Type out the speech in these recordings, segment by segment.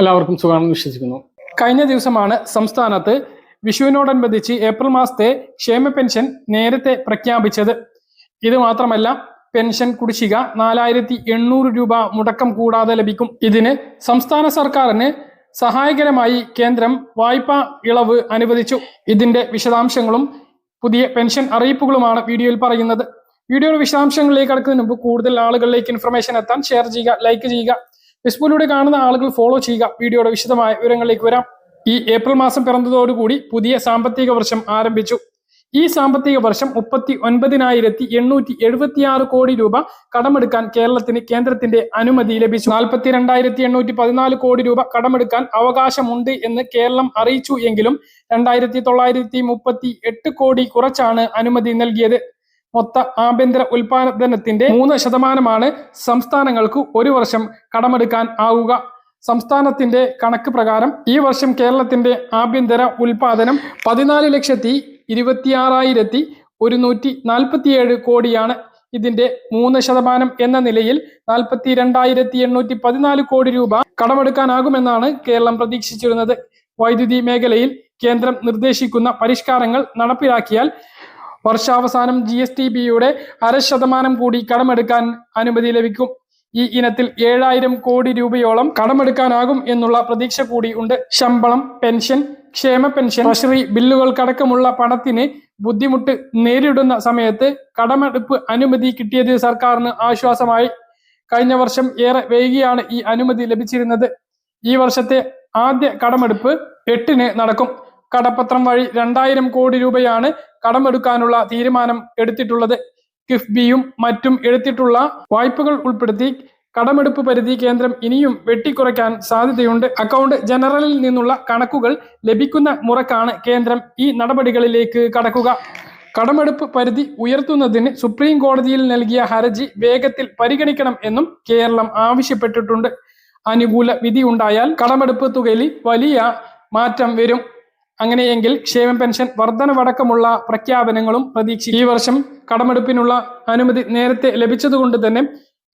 എല്ലാവർക്കും സുഖമാണെന്ന് വിശ്വസിക്കുന്നു. കഴിഞ്ഞ ദിവസമാണ് സംസ്ഥാനത്ത് വിഷുവിനോടനുബന്ധിച്ച് ഏപ്രിൽ മാസത്തെ ക്ഷേമ പെൻഷൻ നേരത്തെ പ്രഖ്യാപിച്ചത്. ഇത് മാത്രമല്ല പെൻഷൻ കുടിശ്ശിക നാലായിരത്തി എണ്ണൂറ് രൂപ മുടക്കം കൂടാതെ ലഭിക്കും. ഇതിന് സംസ്ഥാന സർക്കാരിന് സഹായകരമായി കേന്ദ്രം വായ്പാ ഇളവ് അനുവദിച്ചു. ഇതിന്റെ വിശദാംശങ്ങളും പുതിയ പെൻഷൻ അറിയിപ്പുകളുമാണ് വീഡിയോയിൽ പറയുന്നത്. വീഡിയോയുടെ വിശദാംശങ്ങളിലേക്ക് കടക്കുന്നതിന് മുമ്പ് കൂടുതൽ ആളുകളിലേക്ക് ഇൻഫർമേഷൻ എത്താൻ ഷെയർ ചെയ്യുക ലൈക്ക് ചെയ്യുക. ഫേസ്ബുക്കിലൂടെ കാണുന്ന ആളുകൾ ഫോളോ ചെയ്യുക. വീഡിയോയുടെ വിശദമായ വിവരങ്ങളിലേക്ക് വരാം. ഈ ഏപ്രിൽ മാസം പിറന്നതോടുകൂടി പുതിയ സാമ്പത്തിക വർഷം ആരംഭിച്ചു. ഈ സാമ്പത്തിക വർഷം മുപ്പത്തി ഒൻപതിനായിരത്തി എണ്ണൂറ്റി എഴുപത്തിയാറ് കോടി രൂപ കടമെടുക്കാൻ കേരളത്തിന് കേന്ദ്രത്തിന്റെ അനുമതി ലഭിച്ചു. നാൽപ്പത്തി രണ്ടായിരത്തി എണ്ണൂറ്റി പതിനാല് കോടി രൂപ കടമെടുക്കാൻ അവകാശമുണ്ട് എന്ന് കേരളം അറിയിച്ചു എങ്കിലും രണ്ടായിരത്തി തൊള്ളായിരത്തി മുപ്പത്തി എട്ട് കോടി കുറച്ചാണ് അനുമതി നൽകിയത്. മൊത്ത ആഭ്യന്തര ഉൽപാദനത്തിന്റെ മൂന്ന് ശതമാനമാണ് സംസ്ഥാനങ്ങൾക്ക് ഒരു വർഷം കടമെടുക്കാൻ ആവുക. സംസ്ഥാനത്തിന്റെ കണക്ക് പ്രകാരം ഈ വർഷം കേരളത്തിന്റെ ആഭ്യന്തര ഉൽപാദനം പതിനാല് ലക്ഷത്തി ഇരുപത്തിയാറായിരത്തി ഒരുന്നൂറ്റി നാൽപ്പത്തിയേഴ് കോടിയാണ്. ഇതിന്റെ മൂന്ന് ശതമാനം എന്ന നിലയിൽ നാൽപ്പത്തി രണ്ടായിരത്തി എണ്ണൂറ്റി പതിനാല് കോടി രൂപ കടമെടുക്കാനാകുമെന്നാണ് കേരളം പ്രതീക്ഷിച്ചിരുന്നത്. വൈദ്യുതി മേഖലയിൽ കേന്ദ്രം നിർദ്ദേശിക്കുന്ന പരിഷ്കാരങ്ങൾ നടപ്പിലാക്കിയാൽ വർഷാവസാനം ജി എസ് ടി ബിയുടെ അര ശതമാനം കൂടി കടമെടുക്കാൻ അനുമതി ലഭിക്കും. ഈ ഇനത്തിൽ ഏഴായിരം കോടി രൂപയോളം കടമെടുക്കാനാകും എന്നുള്ള പ്രതീക്ഷ കൂടി ഉണ്ട്. ശമ്പളം പെൻഷൻ ക്ഷേമ പെൻഷൻ ട്രഷറി ബില്ലുകൾക്കടക്കമുള്ള പണത്തിന് ബുദ്ധിമുട്ട് നേരിടുന്ന സമയത്ത് കടമെടുപ്പ് അനുമതി കിട്ടിയത് സർക്കാരിന് ആശ്വാസമായി. കഴിഞ്ഞ വർഷം ഏറെ വൈകിയാണ് ഈ അനുമതി ലഭിച്ചിരുന്നത്. ഈ വർഷത്തെ ആദ്യ കടമെടുപ്പ് എട്ടിന് നടക്കും. കടപ്പത്രം വഴി രണ്ടായിരം കോടി രൂപയാണ് കടമെടുക്കാനുള്ള തീരുമാനം എടുത്തിട്ടുള്ളത്. കിഫ്ബിയും മറ്റും എടുത്തിട്ടുള്ള വായ്പകൾ ഉൾപ്പെടുത്തി കടമെടുപ്പ് പരിധി കേന്ദ്രം ഇനിയും വെട്ടിക്കുറയ്ക്കാൻ സാധ്യതയുണ്ട്. അക്കൗണ്ട് ജനറലിൽ നിന്നുള്ള കണക്കുകൾ ലഭിക്കുന്ന മുറക്കാണ് കേന്ദ്രം ഈ നടപടികളിലേക്ക് കടക്കുക. കടമെടുപ്പ് പരിധി ഉയർത്തുന്നതിന് സുപ്രീം കോടതിയിൽ നൽകിയ ഹർജി വേഗത്തിൽ പരിഗണിക്കണം എന്നും കേരളം ആവശ്യപ്പെട്ടിട്ടുണ്ട്. അനുകൂല വിധി ഉണ്ടായാൽ കടമെടുപ്പ് തുകയിൽ വലിയ മാറ്റം വരും. അങ്ങനെയെങ്കിൽ ക്ഷേമ പെൻഷൻ വർധനവടക്കമുള്ള പ്രഖ്യാപനങ്ങളും പ്രതീക്ഷിക്കും. ഈ വർഷം കടമെടുപ്പിനുള്ള അനുമതി നേരത്തെ ലഭിച്ചതുകൊണ്ട് തന്നെ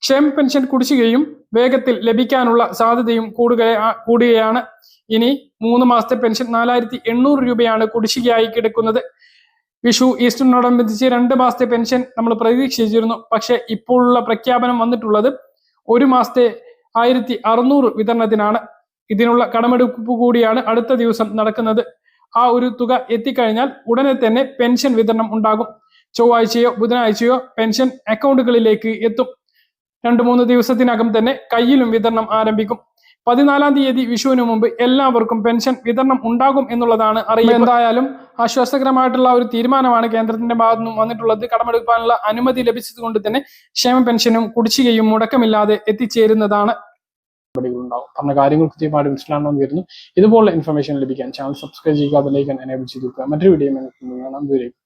ക്ഷേമ പെൻഷൻ കുടിശ്ശികയും വേഗത്തിൽ ലഭിക്കാനുള്ള സാധ്യതയും കൂടുക കൂടുകയാണ്. ഇനി മൂന്ന് മാസത്തെ പെൻഷൻ നാലായിരത്തി എണ്ണൂറ് രൂപയാണ് കുടിശ്ശികയായി കിടക്കുന്നത്. വിഷു ഈസ്റ്ററിനോടനുബന്ധിച്ച് രണ്ട് മാസത്തെ പെൻഷൻ നമ്മൾ പ്രതീക്ഷിച്ചിരുന്നു. പക്ഷെ ഇപ്പോഴുള്ള പ്രഖ്യാപനം വന്നിട്ടുള്ളത് ഒരു മാസത്തെ ആയിരത്തി അറുന്നൂറ് വിതരണത്തിനാണ്. ഇതിനുള്ള കടമെടുപ്പ് കൂടിയാണ് അടുത്ത ദിവസം നടക്കുന്നത്. ആ ഒരു തുക എത്തിക്കഴിഞ്ഞാൽ ഉടനെ തന്നെ പെൻഷൻ വിതരണം ഉണ്ടാകും. ചൊവ്വാഴ്ചയോ ബുധനാഴ്ചയോ പെൻഷൻ അക്കൗണ്ടുകളിലേക്ക് എത്തും. രണ്ടു മൂന്ന് ദിവസത്തിനകം തന്നെ കയ്യിലും വിതരണം ആരംഭിക്കും. പതിനാലാം തീയതി വിഷുവിന് മുമ്പ് എല്ലാവർക്കും പെൻഷൻ വിതരണം ഉണ്ടാകും എന്നുള്ളതാണ് അറിയുക എന്തായാലും ആശ്വാസകരമായിട്ടുള്ള ഒരു തീരുമാനമാണ് കേന്ദ്രത്തിന്റെ ഭാഗത്തു നിന്നും വന്നിട്ടുള്ളത്. കടമെടുക്കാനുള്ള അനുമതി ലഭിച്ചത് കൊണ്ട് തന്നെ ക്ഷേമ പെൻഷനും കുടിശ്ശികയും മുടക്കമില്ലാതെ എത്തിച്ചേരുന്നതാണ് ഉണ്ടാവും പറഞ്ഞ കാര്യങ്ങൾ കൃത്യമായിട്ട് മനസ്സിലാണെന്ന് വരുന്നു ഇതുപോലുള്ള ഇൻഫർമേഷൻ ലഭിക്കാൻ ചാനൽ സബ്സ്ക്രൈബ് ചെയ്യുക അതിലേക്ക് എനേബിൾ ചെയ്ത് മറ്റൊരു വീഡിയോ കാണാം. ദൂരേക്ക്